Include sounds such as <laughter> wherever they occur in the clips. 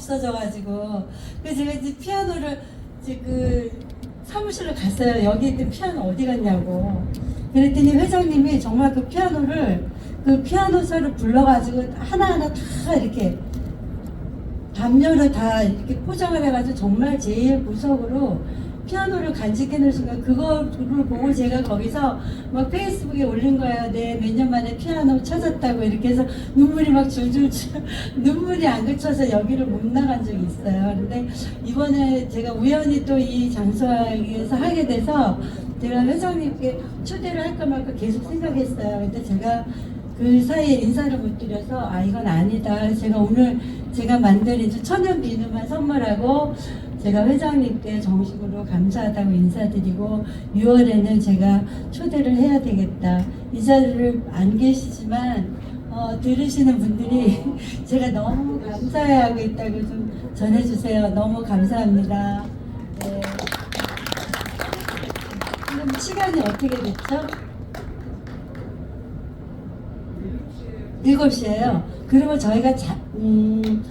없어져가지고 그래서 제가 이제 피아노를 이제 그 사무실로 갔어요. 여기 있던 피아노 어디 갔냐고. 그랬더니 회장님이 정말 그 피아노를 그 피아노서를 불러가지고 하나하나 다 이렇게 담요를 다 이렇게 포장을 해가지고 정말 제일 구석으로 피아노를 간직해 놓은 순간 그거를 보고 제가 거기서 막 페이스북에 올린 거예요. 네, 몇년 만에 피아노 찾았다고 이렇게 해서 눈물이 막 줄줄줄 <laughs> 눈물이 안 그쳐서 여기를 못 나간 적이 있어요. 근데 이번에 제가 우연히 또 이 장소에서 하게 돼서 제가 회장님께 초대를 할까 말까 계속 생각했어요. 근데 제가 그 사이에 인사를 못 드려서 아 이건 아니다. 제가 오늘 제가 만든 이제 천연 비누만 선물하고 제가 회장님께 정식으로 감사하다고 인사드리고 6월에는 제가 초대를 해야 되겠다. 이 자리를 안 계시지만 어, 들으시는 분들이 <laughs> 제가 너무 감사해하고 있다고 좀 전해주세요. 너무 감사합니다. 네. 그럼 시간이 어떻게 됐죠? 7시에요. 그러면 저희가 자, 음,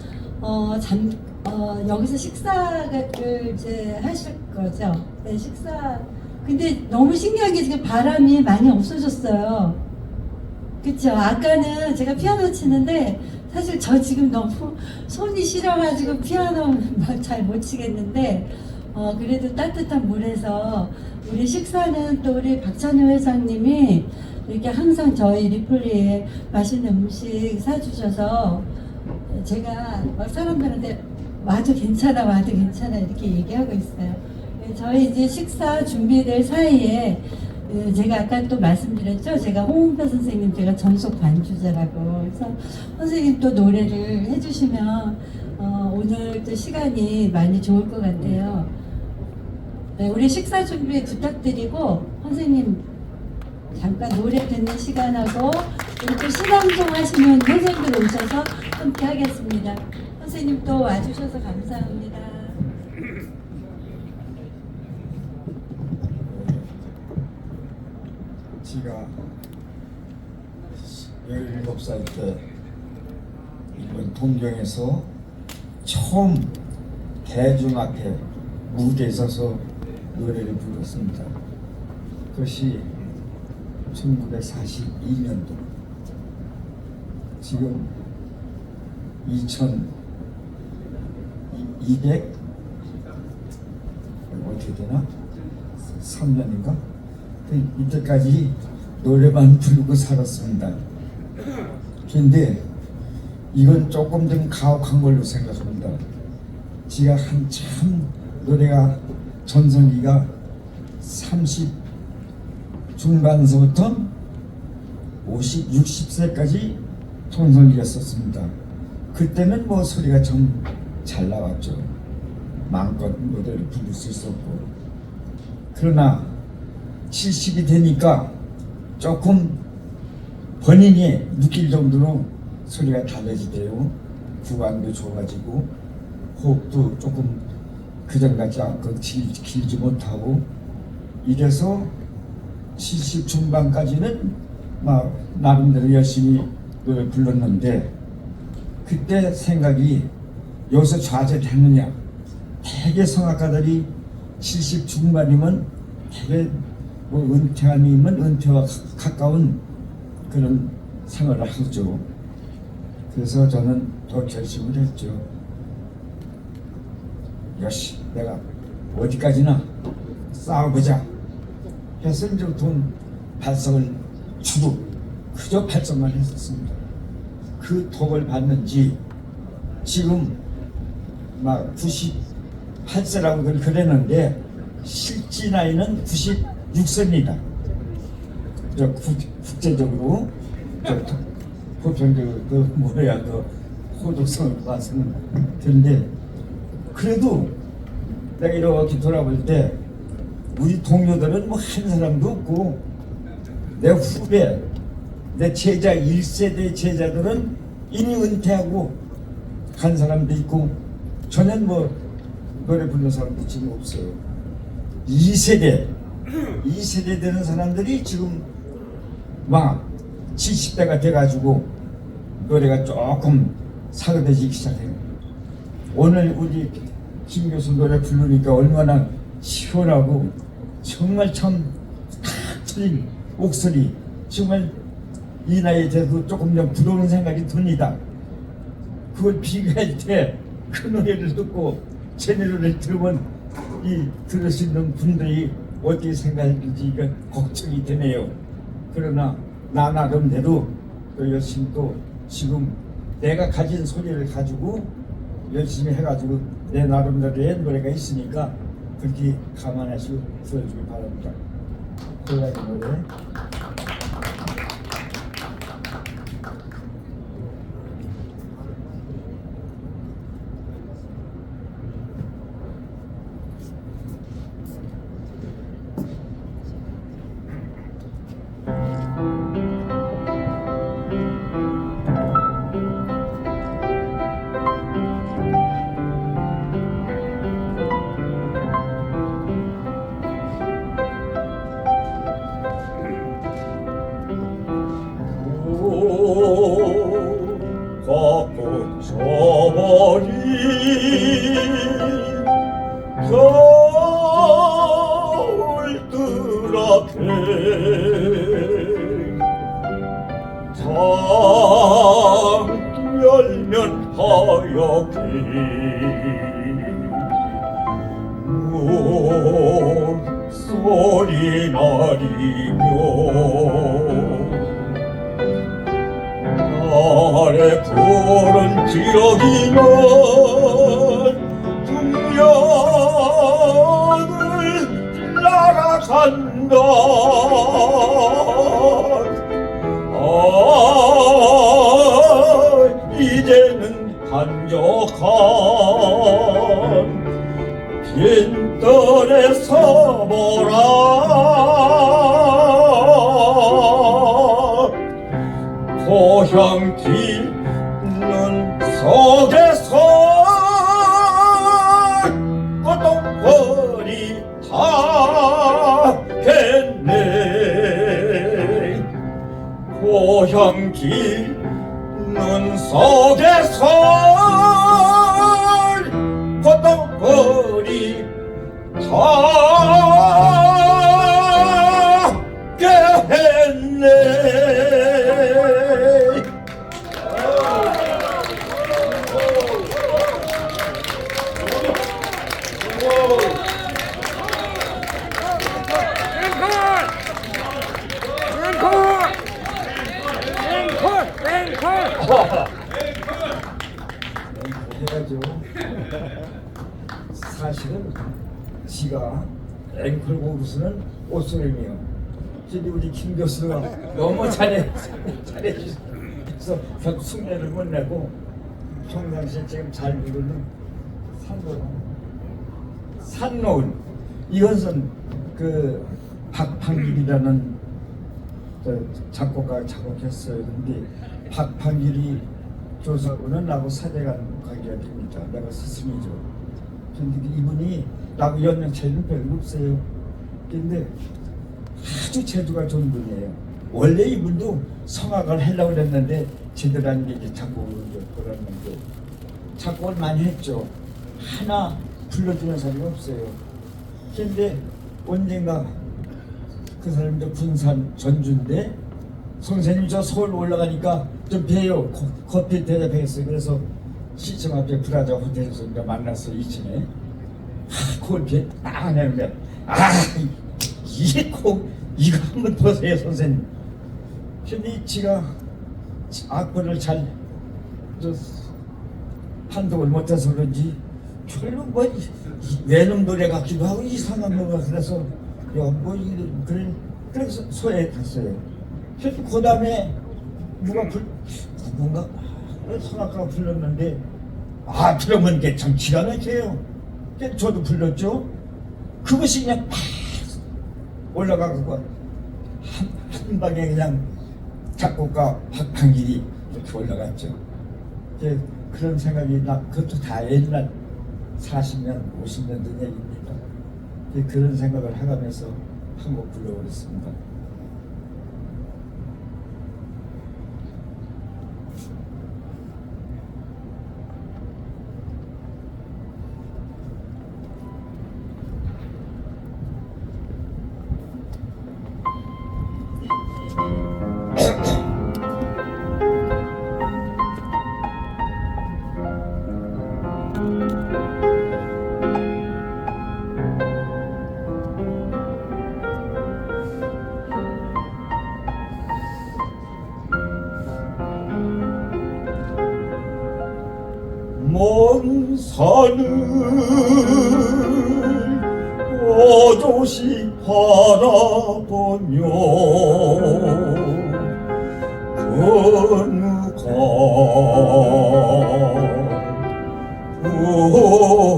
어, 잠, 어, 여기서 식사를 이제 하실 거죠? 네, 식사. 근데 너무 신기한 게 지금 바람이 많이 없어졌어요. 그쵸? 아까는 제가 피아노 치는데 사실 저 지금 너무 <laughs> 손이 시려가지고 피아노 잘 못 치겠는데 어, 그래도 따뜻한 물에서 우리 식사는 또 우리 박찬호 회장님이 이렇게 항상 저희 리플리에 맛있는 음식 사주셔서 제가 막 사람들한테 와도 괜찮아 와도 괜찮아 이렇게 얘기하고 있어요. 네, 저희 이제 식사 준비될 사이에 그 제가 아까 또 말씀드렸죠. 제가 홍은표 선생님 제가 전속 반주자라고 그래서 선생님 또 노래를 해주시면 어, 오늘 또 시간이 많이 좋을 것 같아요. 네, 우리 식사 준비 부탁드리고 선생님 잠깐 노래 듣는 시간하고 그리고 또 신앙송 하시는 선생님들 오셔서 함께 하겠습니다. 선생님 또 와주셔서 감사합니다. 제가 17살 때 일본 동경에서 처음 대중 앞에 무대에 서서 노래를 불렀습니다. 그것이 1942년도 지금 2200 어떻게 되나? 3년인가? 이때까지 노래만 부르고 살았습니다. 근데 이건 조금 좀 가혹한 걸로 생각합니다. 지가 한참 노래가 전성기가 30 중반서부터 50, 60세까지 통성기였었습니다. 그때는 뭐 소리가 좀 잘 나왔죠. 마음껏 노래를 부를 수 있었고. 그러나 70이 되니까 조금 본인이 느낄 정도로 소리가 달라지대요. 구간도 좋아지고 호흡도 조금 그전 같지 않고 길, 길지 못하고 이래서 70 중반까지는 막 나름대로 열심히 불렀는데 그때 생각이 여기서 좌절했느냐 대개 성악가들이 70 중반이면 대개 뭐 은퇴 아니면 은퇴와 가- 가까운 그런 생활을 하죠. 그래서 저는 또 결심을 했죠. 역시 내가 어디까지나 싸워보자 해서 이제 돈 발성을 주고 그저 발성만 했었습니다. 그 덕을 받는지 지금 막 98세라고 그랬는데 실제 나이는 96세입니다. 저 국, 국제적으로 저 보편적으로 그 뭐야 그 호도성을 봐서는 그런데 그래도 내가 이렇게 돌아볼 때 우리 동료들은 뭐 한 사람도 없고 내 후배 내 제자 1세대 제자들은 이미 은퇴하고 간 사람도 있고 저는 뭐 노래 부르는 사람도 지금 없어요 2세대 2세대 되는 사람들이 지금 막 70대가 돼가지고 노래가 조금 사그러지기 시작해요 오늘 우리 김 교수 노래 부르니까 얼마나 시원하고 정말 참탁 트인 목소리 정말 이 나이에 돼도 조금 좀 부러운 생각이 듭니다. 그걸 비교할 때 그 노래를 듣고 제 노래를 들으면 이 들으시는 분들이 어떻게 생각할지 이거 걱정이 되네요. 그러나 나 나름대로 또 열심히 또 지금 내가 가진 소리를 가지고 열심히 해가지고 내 나름대로의 노래가 있으니까 그렇게 감안하시고 들어주기 바랍니다. 고양이 노래. 겨울들 앞에 장 열면 하얗게 물소리 나리며 아래 푸른 기러기는 날아간다. 아 이제는 한적한 빈털에 서 보라. 고향길 눈 속에 눈 속에서 꼬동거리 타 사실은 지가 앵콜 고르스는 옷소림이요. 근데 우리 김 교수가 너무 잘해 잘해 주셔서 결국 숙면을 못 내고 평상시에 지금 잘 부르는 산노 산노을 이것은 그 박판길이라는 저 작곡가 작곡했어요. 근데 박판길이 조사고는 나하고 사대간 관계가 됩니다. 내가 스승이죠. 근데 이분이 나하고 연령 차이는 별로 없어요. 근데 아주 재주가 좋은 분이에요. 원래 이분도 성악을 하려고 그랬는데 제대로 안 되게 작곡을 그랬는데 작곡을 많이 했죠. 하나 불러주는 사람이 없어요. 근데 언젠가 그 사람도 군산 전주인데 선생님 저 서울 올라가니까 좀 거- 커피 대접했어요 그래서 시청 앞에 브라자 호텔에서 이제 만났어요 2층에 아, 그걸 딱 하냐는데 아 이게 꼭 이거 한번 보세요 선생님. 근데 지가 악보를 잘 저, 판독을 못해서 그런지 별로 뭐 외놈 노래 같기도 하고 이상한 노래가 그래서 야뭐 그래. 그래서 소에 갔어요. 그래서 그 다음에 누가 불 누군가 성악가가 불렀는데 아 들으면 이게 참 기가 막혀요. 저도 불렀죠. 그것이 그냥 팍 올라가고 한, 한 방에 그냥 작곡가 박한길이 이렇게 올라갔죠. 이제 그런 생각이 나 그것도 다 옛날 40년, 50년 된 얘기입니다. 그런 생각을 해가면서 한 곡 불러보겠습니다. 산을 오조시 바라보며 건우가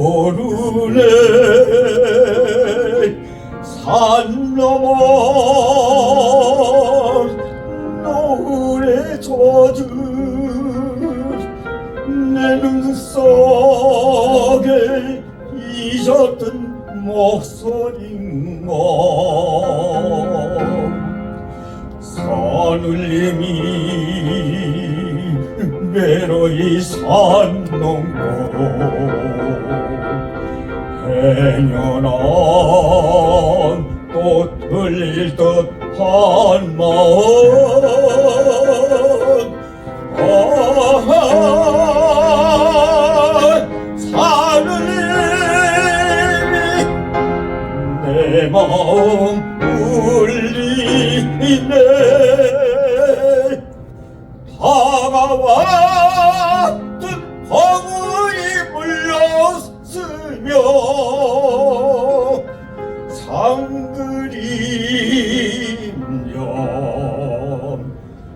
오르네 산 넘어 노을에 젖은 내 눈 속에 잊었던 목소리인가? 산울림이 외로이 산 넘고 행여난 또 들릴 듯한 마음 울리네 다가왔던 허물이 물렸으며 상그리며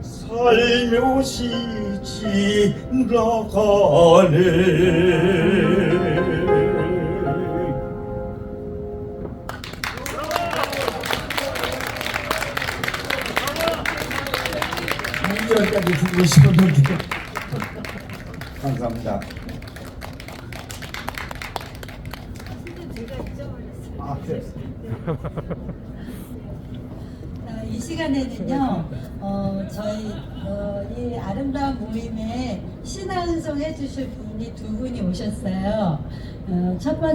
살며시 지나가네 여기까지 듣고 싶었는데 감사합니다. 아, 네. 아, 이 시간에는요, 어, 저희 어, 이 아름다운 모임에 신앙송 해주실 분이 두 분이 오셨어요. 어, 첫 번째